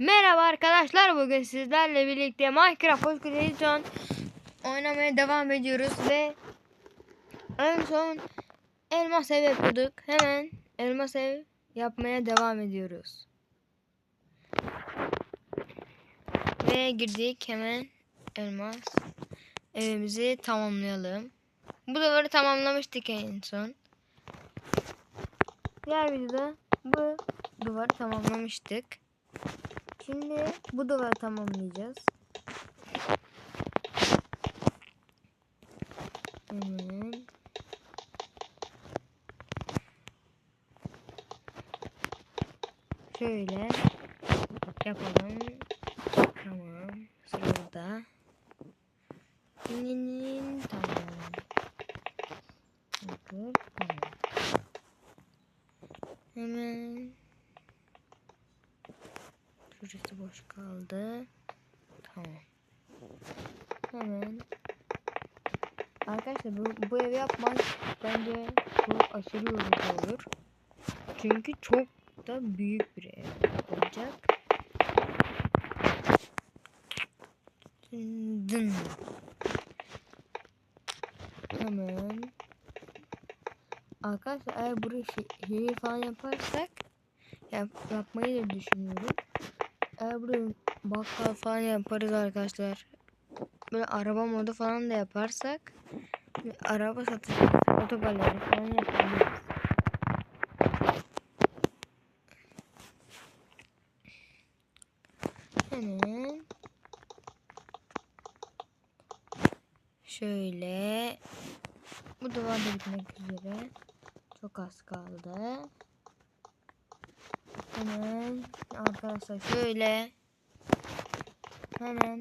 Merhaba arkadaşlar bugün sizlerle birlikte Minecraft Edition oynamaya devam ediyoruz ve en son elmas ev yapıyorduk. Hemen elmas ev yapmaya devam ediyoruz. Ve girdik hemen elmas evimizi tamamlayalım. Bu duvarı tamamlamıştık en son. Diğer videoda bu duvarı tamamlamıştık. Şimdi bu duvarı tamamlayacağız. Hemen. Şöyle yapalım. Tamam. Sırada. Dinin tamam. Bakın tamam. Hemen boş kaldı. Tamam. Hemen. Arkadaşlar bu, bu evi yapmak bence çok aşırı yorucu olur. Çünkü çok da büyük bir ev olacak. Dın. Hemen. Arkadaşlar eğer burayı şe- şehir falan yaparsak yap, yapmayı da düşünüyorum. Buraya bakkal falan yaparız arkadaşlar. Böyle araba modu falan da yaparsak araba satış otogaleri falan yapabiliriz. Hemen şöyle bu duvar da bitmek üzere. Çok az kaldı. Hemen arkadaşlar şöyle hemen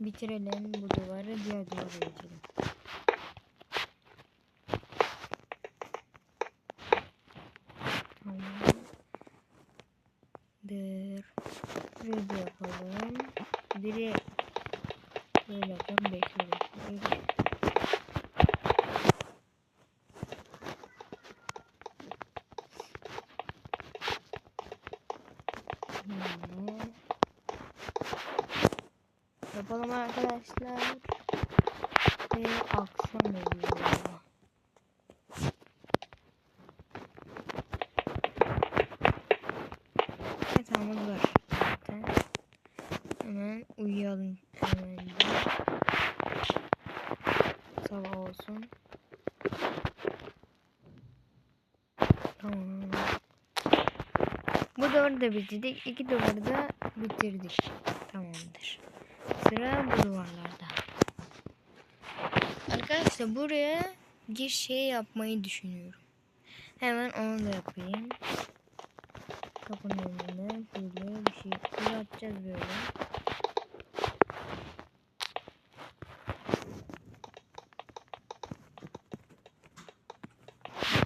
bitirelim bu duvarı diğer duvara geçelim. Tamamdır. Şurayı yapalım. Biri böyle yapalım. Bekleyelim. Şöyle. Yapalım arkadaşlar. Ve akşam oluyor. Yatağımız var zaten. Hemen uyuyalım hemen. Sabah olsun. Tamam. Bu duvarı da bitirdik. İki duvarı da bitirdik. Tamamdır. Sıra bu duvarlarda. Arkadaşlar buraya bir şey yapmayı düşünüyorum. Hemen onu da yapayım. Kapının önüne böyle bir şey atacağız böyle.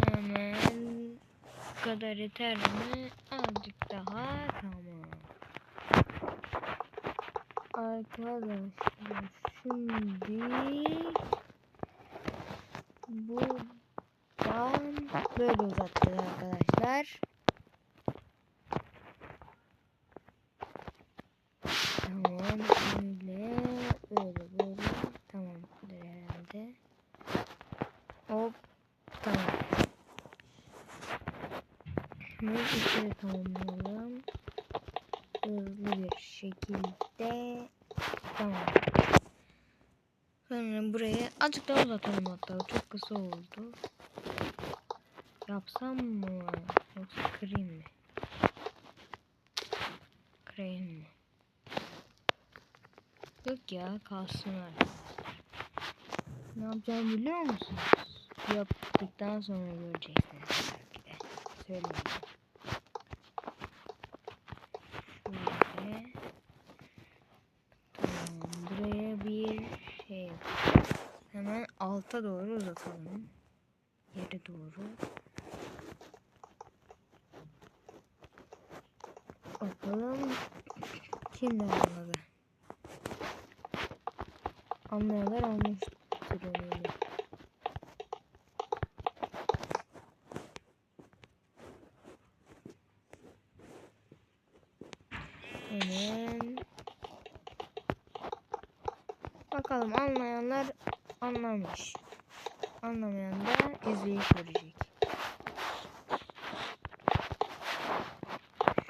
Hemen bu kadar yeter mi? Azıcık daha tamam. Arkadaşlar şimdi buradan böyle uzatacağız arkadaşlar. Tamam böyle böyle böyle tamamdır herhalde. Hop tamam. Şimdi içeri tamamlayalım. Hızlı bir şekilde tamam. Sonra buraya azıcık daha uzatalım hatta. Çok kısa oldu. Yapsam mı? Yoksa kırayım mı? Kırayım mı? Yok ya kalsın. Ne yapacağımı biliyor musunuz? Yaptıktan sonra göreceksiniz. Söyleyeyim. tahta doğru uzatalım. Yere doğru. Bakalım kim anladı. Anlayanlar almıştır onu. Hemen. Bakalım anlayanlar anlamış. Anlamayan da izleyip görecek.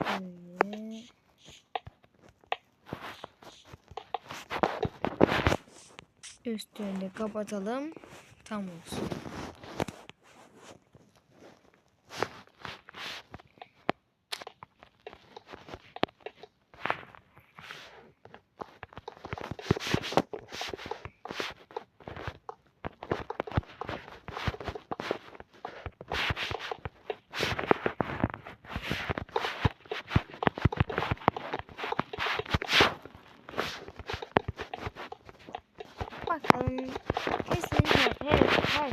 Şöyle. Üstünü de kapatalım. Tam olsun. Bakalım kesin her, her.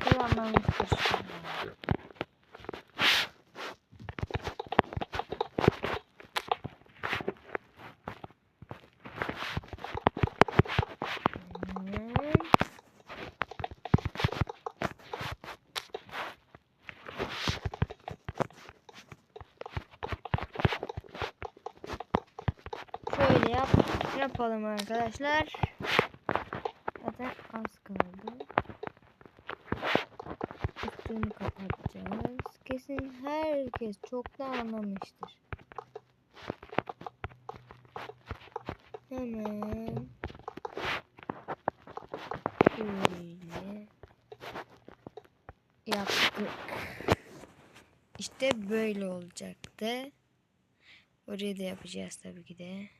Şöyle yap, yapalım arkadaşlar. Zaten az kaldı. Üstünü kapatacağız. Kesin herkes çoktan anlamıştır. Hemen şöyle yaptık. İşte böyle olacaktı. Orayı da yapacağız tabii ki de.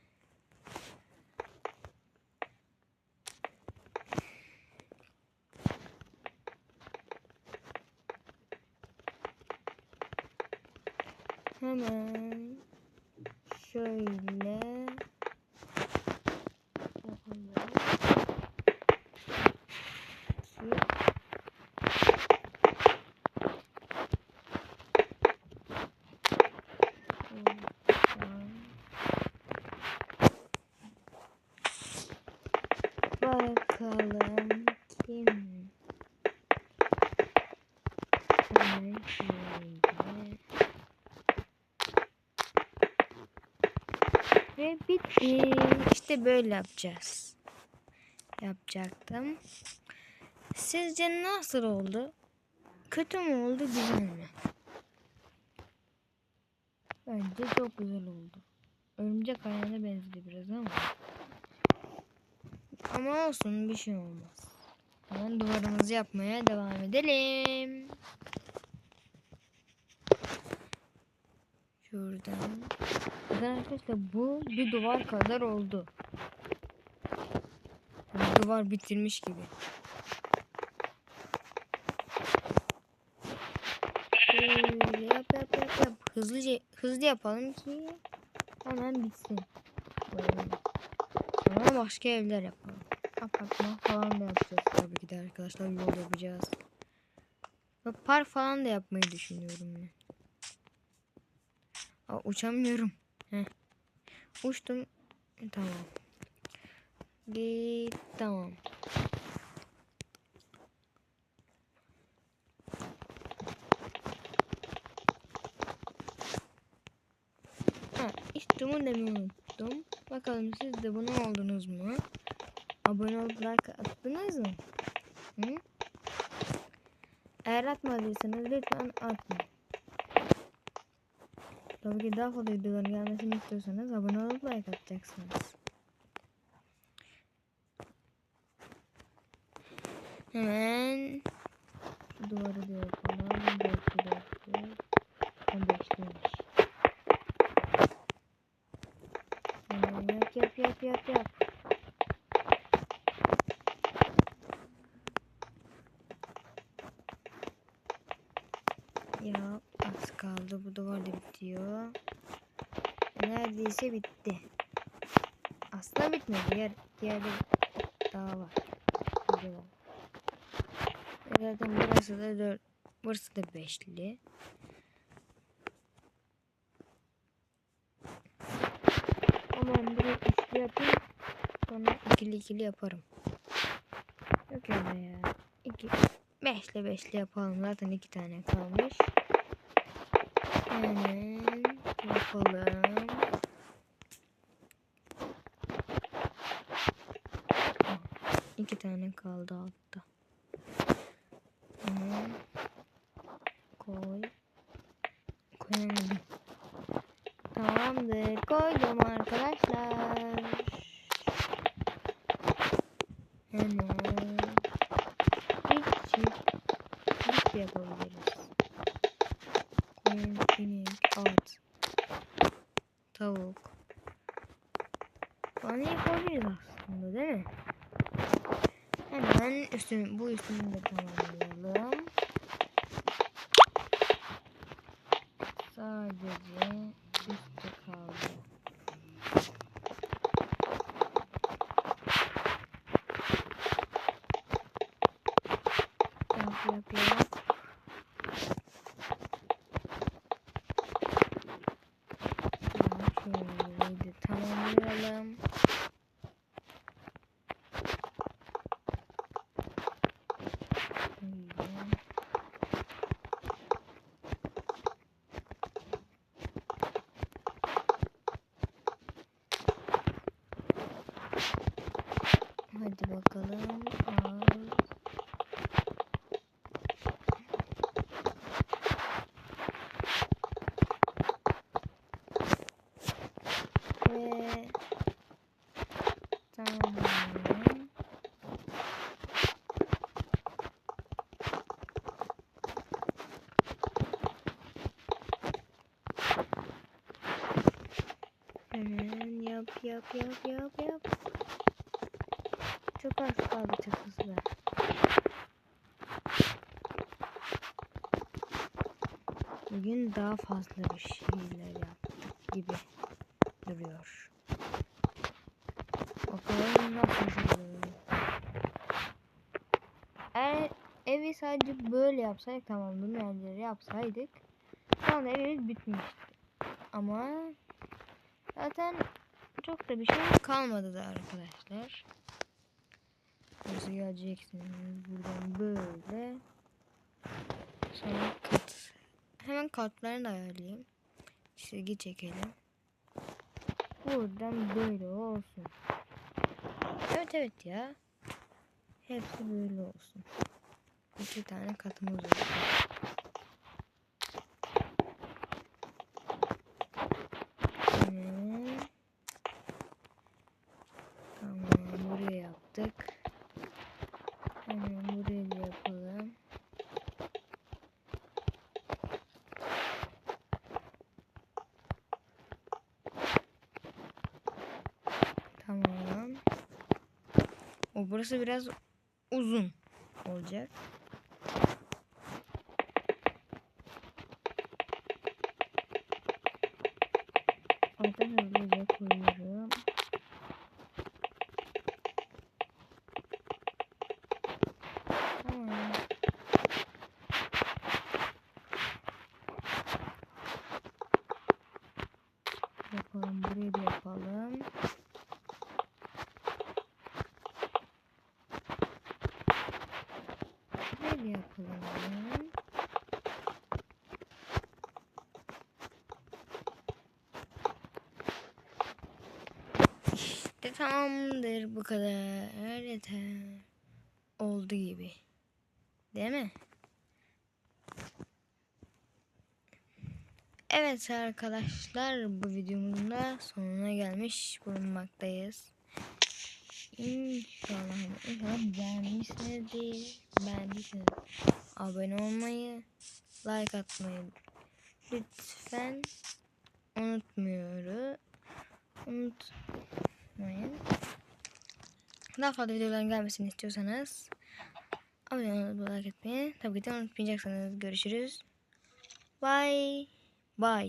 Hemen şöyle yapalım. Şu- şuradan. Bakalım kim? Hemen şöyle. Ve bitti. İşte böyle yapacağız. Yapacaktım. Sizce nasıl oldu? Kötü mü oldu, güzel mi? Bence çok güzel oldu. Örümcek ayağına benzedi biraz ama. Ama olsun bir şey olmaz. Hemen duvarımızı yapmaya devam edelim. Şuradan. Arkadaşlar bu bir duvar kadar oldu. Yani duvar bitirmiş gibi. Yap yap yap yap. Hızlıca hızlı yapalım ki hemen bitsin. Sonra başka evler yapalım. Apartman falan da yapacağız tabii ki de arkadaşlar. Yol yapacağız. Ve park falan da yapmayı düşünüyorum ben. Aa, uçamıyorum. Heh. Uçtum. Tamam. Git. Tamam. Ha, işte bunu demeyi unuttum. Bakalım siz de bunu oldunuz mu? Abone olup like attınız mı? Hı? Eğer atmadıysanız lütfen atmayın. Tabii ki daha fazla videoların gelmesini istiyorsanız abone olup like atacaksınız. Hemen şu duvarı da yapalım. Dörtlü dörtlü. O beşliymiş. Hemen yap yap yap yap yap. Ya az kaldı bu duvar da bitiyor. Neredeyse bitti. Aslında bitmedi. Diğer, diğer daha var. E Zaten burası da dört. Burası da beşli. Aman direkt üçlü yapayım. Sonra ikili ikili yaparım. Yok öyle ya. İki, beşli beşli yapalım. Zaten iki tane kalmış. Hemen yapalım. iki tane kaldı altta. Tamam. Koy. Koyamadım. Tamamdır. Koydum arkadaşlar. Hemen. İlk çift. Çift yapabiliriz. Koyun, inek, at. Tavuk. Falan yapabiliriz aslında değil mi? Hemen üstünü, bu üstünü de tamamlayalım. Sadece üstü kaldı. Yap yap yap. Tamam, Şöyle de tamamlayalım. Hadi bakalım. Al. Ve tamam. Hemen yap yap yap yap. Çok az kaldı çatısı da. Bugün daha fazla bir şeyler yaptık gibi duruyor. Bakalım nasıl. Eğer evi sadece böyle yapsaydık tamam bu yerleri yapsaydık şu anda evimiz bitmişti. Ama zaten çok da bir şey kalmadı da arkadaşlar. Burası geleceksiniz buradan böyle. Sonra kat. Hemen katlarını ayarlayayım. Çizgi çekelim. Buradan böyle olsun. Evet evet ya. Hepsi böyle olsun. İki tane katımız olsun. Evet. Tamam buraya yaptık. Hemen buraya da yapalım. Tamam. O burası biraz uzun olacak. Orada hızlıca koyuyorum. Tamam. Yapalım. Buraya da yapalım. Da yapalım. İşte tamamdır bu kadar. Yeter. Oldu gibi. Değil mi? Evet arkadaşlar bu videomuzun da sonuna gelmiş bulunmaktayız. İnşallah, inşallah beğenmişsinizdir. Beğendiyseniz abone olmayı, like atmayı lütfen unutmuyoruz. Unutmayın. Daha fazla videoların gelmesini istiyorsanız abone olmayı, like etmeyi tabii ki de unutmayacaksınız. Görüşürüz. Bye. Bye.